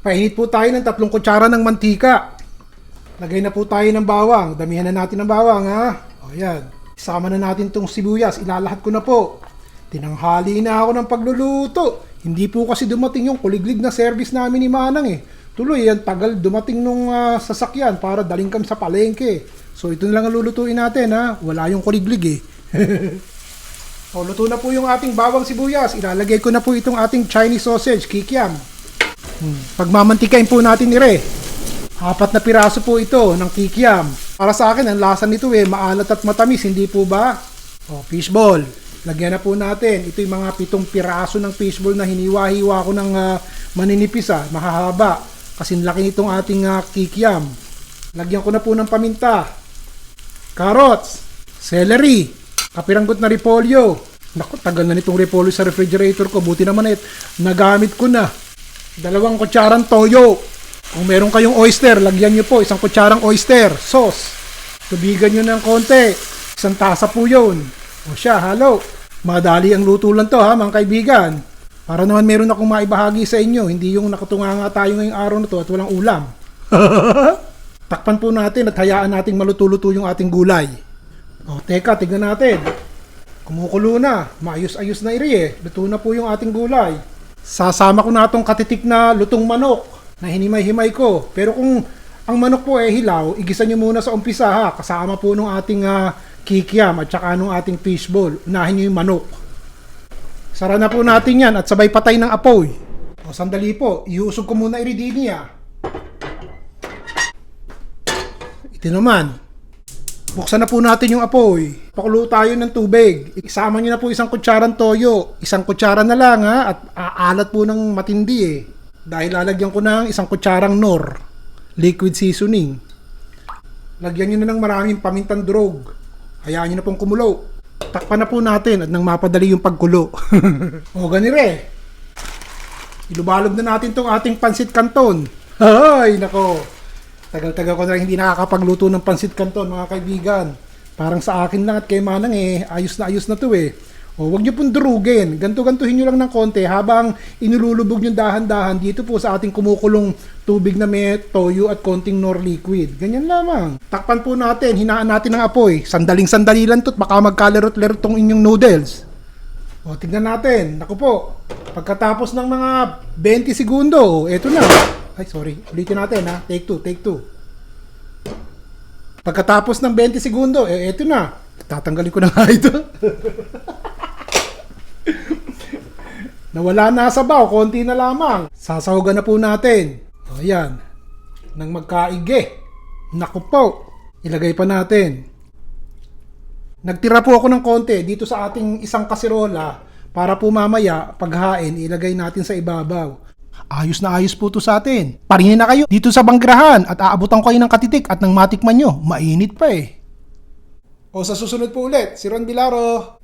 Painit po tayo ng tatlong kutsara ng mantika. Lagay na po tayo ng bawang. Damihan na natin ng bawang ha. O yan. Isama na natin tong sibuyas. Ilalahat ko na po. Tinanghali na ako ng pagluluto. Hindi po kasi dumating yung kuliglig na service namin ni Manang eh. Tuloy yan, tagal dumating nung ah, sasakyan para daling kami sa palengke. So ito na lang ang lulutuin natin ha. Wala yung kuliglig eh. O, luto na po yung ating bawang sibuyas. Ilalagay ko na po itong ating Chinese sausage, kikiam. Pagmamantikain po natin ire. Apat na piraso po ito ng kikiam. Para sa akin, ang lasa nito eh, maalat at matamis, hindi po ba? O, fishball. Lagyan na po natin. Ito yung mga pitong piraso ng fishball na hiniwa-hiwa ko ng ah, maninipis ah, mahahaba. Kasi laki nitong ating ah, kikiam. Lagyan ko na po ng paminta. Carrots, celery, kapiranggot na repolyo. Naku, tagal na nitong repolyo sa refrigerator ko. Buti naman eh, nagamit ko na. Dalawang kutsarang toyo. Kung meron kayong oyster, lagyan nyo po isang kutsarang oyster sauce. Tubigan nyo ng konti. Isang tasa po yun. O siya, halo. Madali ang luto lang to ha, mga kaibigan. Para naman meron akong maibahagi sa inyo. Hindi yung nakatunga nga tayo ngayong araw na to at walang ulam. Takpan po natin at hayaan nating maluto-luto yung ating gulay. O, teka, tignan natin. Kumukulo na. Maayos-ayos na iri eh. Luto na po yung ating gulay. Sasama ko na itong katitik na lutong manok na hinimay-himay ko. Pero kung ang manok po ay hilaw, igisa nyo muna sa umpisa ha. Kasama po nung ating ah, kikiam at saka nung ating fishball. Unahin nyo yung manok. Sara na po natin yan at sabay patay ng apoy. O sandali po, iusog ko muna iridini ah. Ito naman, Buksan na po natin yung apoy. Pakulo tayo ng tubig. Isama nyo na po isang kutsarang toyo. Isang kutsara na lang ha. At aalat po ng matindi eh. Dahil lalagyan ko ng isang kutsarang nor. Liquid seasoning. Lagyan nyo na ng maraming pamintang drog. Hayaan nyo na pong kumulo. Takpan na po natin at nang mapadali yung pagkulo. o ganire. Ilubalog na natin tong ating pansit canton. Ay, nako. Tagal-tagal ko na rin hindi nakakapagluto ng pansit canton, mga kaibigan. Parang sa akin lang at kay Manang eh, ayos na ayos na to eh. O, wag niyo pong durugin. Ganto-gantuhin niyo lang ng konti habang inululubog niyo dahan-dahan dito po sa ating kumukulong tubig na may toyo at konting nor liquid. Ganyan lamang. Takpan po natin, hinaan natin ng apoy. Sandaling-sandali lang to baka magkalerot-lerot tong inyong noodles. O, tignan natin. Naku po, pagkatapos ng mga 20 segundo, eto na. Ay, sorry. Ulitin natin ha. Take two, take two. Pagkatapos ng 20 segundo, eh, eto na. Tatanggalin ko na nga ito. Nawala na sa baw, konti na lamang. Sasahugan na po natin. O, ayan. Nang magkaige. Naku po. Ilagay pa natin. Nagtira po ako ng konti dito sa ating isang kasirola para po mamaya paghain ilagay natin sa ibabaw. Ayos na ayos po to sa atin. Paringin na kayo dito sa banggrahan at aabutan ko kayo ng katitik at nang matikman nyo, mainit pa eh. O sa susunod po ulit, si Ron Bilaro.